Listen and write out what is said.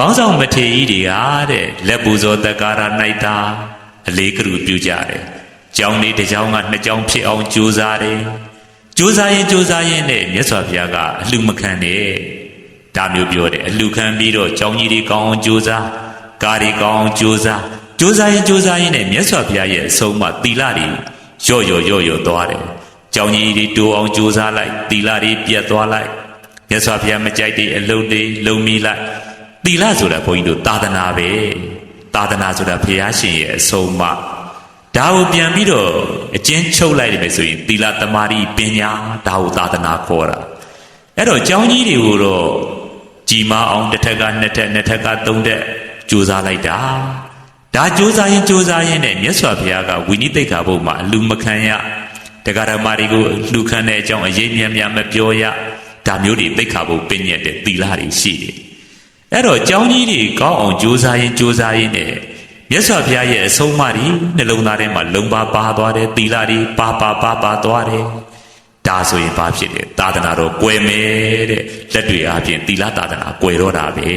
ခေါင်းဆောင်မထေရကြီးတွေကတဲ့လက်ပူဇော်တက္ကာရ၌သာအလေးကလူပြုကြတယ်။ကြောင်းလေးတစ်ကြောင်းကနှစ်ကြောင်းဖြစ်အောင်ကြိုးစားတယ်။ကြိုးစားရင်ကြိုးစားရင်နဲ့မြတ်စွာဘုရားကအလှမခံနဲ့။ဒါမျိုးပြောတယ်အလှခံပြီးတော့ကြောင်းကြီးတွေကောင်းအောင်ကြိုးစားကားတွေကောင်းအောင်ကြိုးစားကြိုးစားရင်ကြိုးစားရင်နဲ့မြတ်စွာဘုရားရဲ့အဆုံးအမသီလတွေရော့ရော့ရော့ရော့သွားတယ်။ကြောင်းကြီးတွေတိုးအောင်ကြိုးစားလိုက်သီလတွေပြတ်သွားလိုက်မြတ်စွာဘုရားမကြိုက်တဲ့အလုပ်တွေလုံမိလိုက် သီလဆိုတာဘုန်းကြီးတို့သာသနာပဲသာသနာဆိုတာဘုရားရှင်ရဲ့အဆုံးအမဒါကိုပြန်ပြီးတော့အကျဉ်းချုပ်လိုက်တယ်ပဲဆိုရင်သီလသမာဓိပညာဒါကိုသာသနာခေါ်တာအဲ့တော့ကျောင်းကြီးတွေကိုတော့ကြီးမအောင်တစ်ထက်ကနှစ်ထက်နှစ်ထက်ကသုံးထက်ကြိုးစားလိုက်တာဒါကြိုးစားရင်ကြိုးစားရင်နဲ့မြတ်စွာဘုရားကဝိနည်းသိက္ခာပုဒ်မှာအလူမခံရတရားဓမ္မတွေကိုလူခံတဲ့အကြောင်းအရေးမြတ်များမပြောရဒါမျိုးတွေသိက္ခာပုဒ်ပညတ်တဲ့သီလတွေရှိတယ် အဲ့တော့ကျောင်းကြီးတွေကောင်းအောင်ကြိုးစားရင်ကြိုးစားရင်နဲ့မြတ်စွာဘုရားရဲ့အဆုံးအမတွေနှလုံးသားထဲမှာလုံပါပါသွားတယ်သီလတွေပါပါပါပါသွားတယ်ဒါဆိုရင်ဘာဖြစ်လဲသာသနာတော်ကွယ်မယ်တဲ့လက်တွေအားဖြင့်သီလသာသနာကွယ်တော့တာပဲ